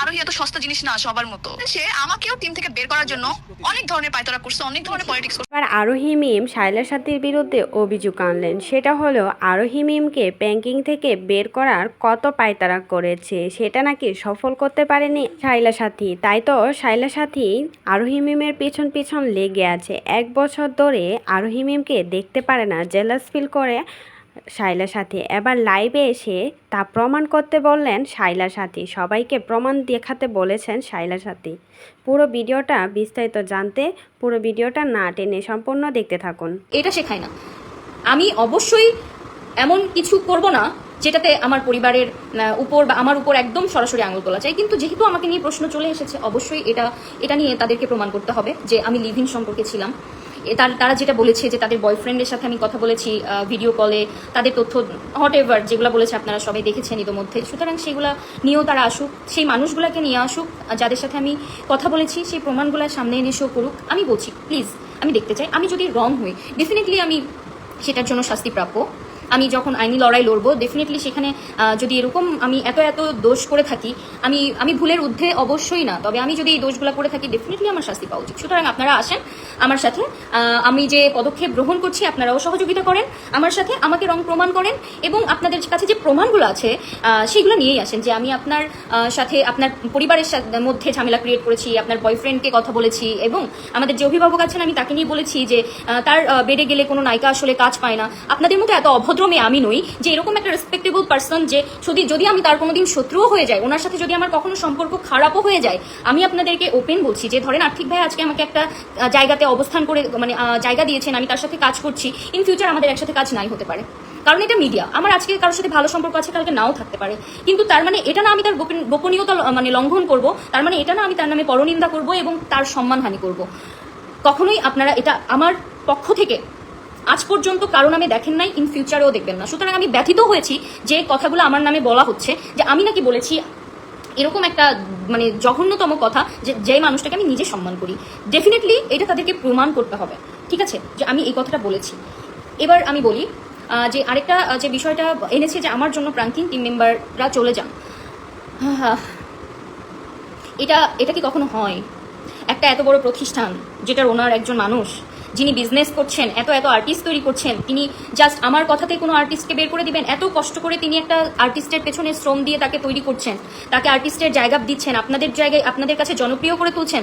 আরোহী এত সস্তা জিনিস না সবার মতো। সে আমাকেও টিম থেকে বের করার জন্য অনেক ধরনের পায়তারা করছে, অনেক ধরনের পলিটিক্স এবার আরোহী মিম শাইলা সাথীর বিরুদ্ধে অভিযোগ আনলেন। সেটা হলো, আরোহী মিমকে ব্যাংকিং থেকে বের করার কত পায়তারা করেছে, সেটা নাকি সফল করতে পারেনি শাইলা সাথী। তাই তো শাইলা সাথী আরোহী মিমের পেছন পেছন লেগে আছে। এক বছর ধরে আরোহী মিমকে দেখতে পারে না জেলাস ফিল করে শাইলা সাথী। এবার লাইভে এসে তা প্রমাণ করতে বললেন শাইলা সাথী। সবাইকে প্রমাণ দেখাতে বলেছেন শাইলা সাথী। পুরো ভিডিওটা বিস্তারিত জানতে, পুরো ভিডিওটা না টেনে সম্পূর্ণ দেখতে থাকুন। এটা শেখায় না। আমি অবশ্যই এমন কিছু করব না যেটাতে আমার পরিবারের উপর বা আমার উপর একদম সরাসরি আঙুল তোলা চাই কিন্তু যেহেতু আমাকে নিয়ে প্রশ্ন চলে এসেছে, অবশ্যই এটা এটা নিয়ে তাদেরকে প্রমাণ করতে হবে যে আমি লিভ সম্পর্কে ছিলাম। তার- যেটা বলেছে যে তাদের বয়ফ্রেন্ডের সাথে আমি কথা বলেছি ভিডিও কলে তাদের তথ্য হট এভার যেগুলো বলেছে আপনারা সবাই দেখেছেন ইতোমধ্যে। সুতরাং সেগুলো নিয়েও তারা আসুক, সেই মানুষগুলোকে নিয়ে আসুক যাদের সাথে আমি কথা বলেছি, সেই প্রমাণগুলো সামনে এনে শো করুক। আমি বলছি প্লিজ আমি দেখতে চাই। আমি যদি রং হই ডেফিনেটলি আমি সেটার জন্য শাস্তি প্রাপ্য। আমি যখন আইনি লড়াই লড়বো ডেফিনেটলি সেখানে যদি এরকম আমি এত এত দোষ করে থাকি, আমি আমি ভুলের ঊর্ধ্বে অবশ্যই না। তবে আমি যদি এই দোষগুলো করে থাকি ডেফিনেটলি আমার শাস্তি পাওয়া উচিত। সুতরাং আপনারা আসেন, আমার সাথে আমি যে পদক্ষেপ গ্রহণ করছি, আপনারাও সহযোগিতা করেন, আমার সাথে আমাকে রং প্রমাণ করেন এবং আপনাদের কাছে যে প্রমাণগুলো আছে সেগুলো নিয়েই আসেন যে আমি আপনার সাথে আপনার পরিবারের মধ্যে ঝামেলা ক্রিয়েট করেছি, আপনার বয়ফ্রেন্ডকে কথা বলেছি এবং আমাদের যে অভিভাবক আছেন, আমি তাকে নিয়ে বলেছি যে তার বেডে গেলে কোনো নায়িকা আসলে কাজ পায় না। আপনাদের মতো এত অভদ্র মেয়ে আমি নই, যে এরকম একটা রেসপেক্টেবল পার্সন যে যদি যদি আমি তার কোনোদিন শত্রুও হয়ে যায় ওনার সাথে যদি আমার কখনো সম্পর্ক খারাপও হয়ে যায়, আমি আপনাদেরকে ওপেন বলছি যে, ধরেন আর্থিক ভাই আজকে আমাকে একটা জায়গাতে অবস্থান করে মানে জায়গা দিয়েছেন, আমি তার সাথে কাজ করছি ইন ফিউচার আমাদের একসাথে কাজ নাই হতে পারে। কারণ এটা মিডিয়া আমার আজকে কারোর সাথে ভালো সম্পর্ক আছে, কালকে নাও থাকতে পারে। কিন্তু তার মানে এটা না আমি তার গোপন- গোপনীয়তা মানে লঙ্ঘন করব, তার মানে এটা না আমি তার নামে পরনিন্দা করব এবং তার সম্মানহানি করব। কখনোই আপনারা এটা আমার পক্ষ থেকে আজ পর্যন্ত কারও নামে দেখেন নাই ইন ফিউচারেও দেখবেন না। সুতরাং আমি ব্যথিত হয়েছি যে কথাগুলো আমার নামে বলা হচ্ছে, যে আমি নাকি বলেছি এরকম একটা মানে জঘন্যতম কথা, যে যে মানুষটাকে আমি নিজে সম্মান করি। ডেফিনেটলি এটা তাদেরকে প্রমাণ করতে হবে, ঠিক আছে? যে আমি এই কথাটা বলেছি। এবার আমি বলি যে আরেকটা যে বিষয়টা এনেছে যে আমার জন্য প্রান্তিন টিম মেম্বাররা চলে যান। এটা এটা কি কখনো হয়? একটা এত বড় প্রতিষ্ঠান যেটার ওনার একজন মানুষ যিনি বিজনেস করছেন, এত এত আর্টিস্ট তৈরি করছেন, তিনি জাস্ট আমার কথাতে কোনো আর্টিস্টকে বের করে দিবেন, এত কষ্ট করে তিনি একটা আর্টিস্টের পেছনে শ্রম দিয়ে তাকে তৈরি করছেন, তাকে আর্টিস্টের জায়গা দিচ্ছেন, আপনাদের জায়গায়, আপনাদের কাছে জনপ্রিয় করে তুলছেন।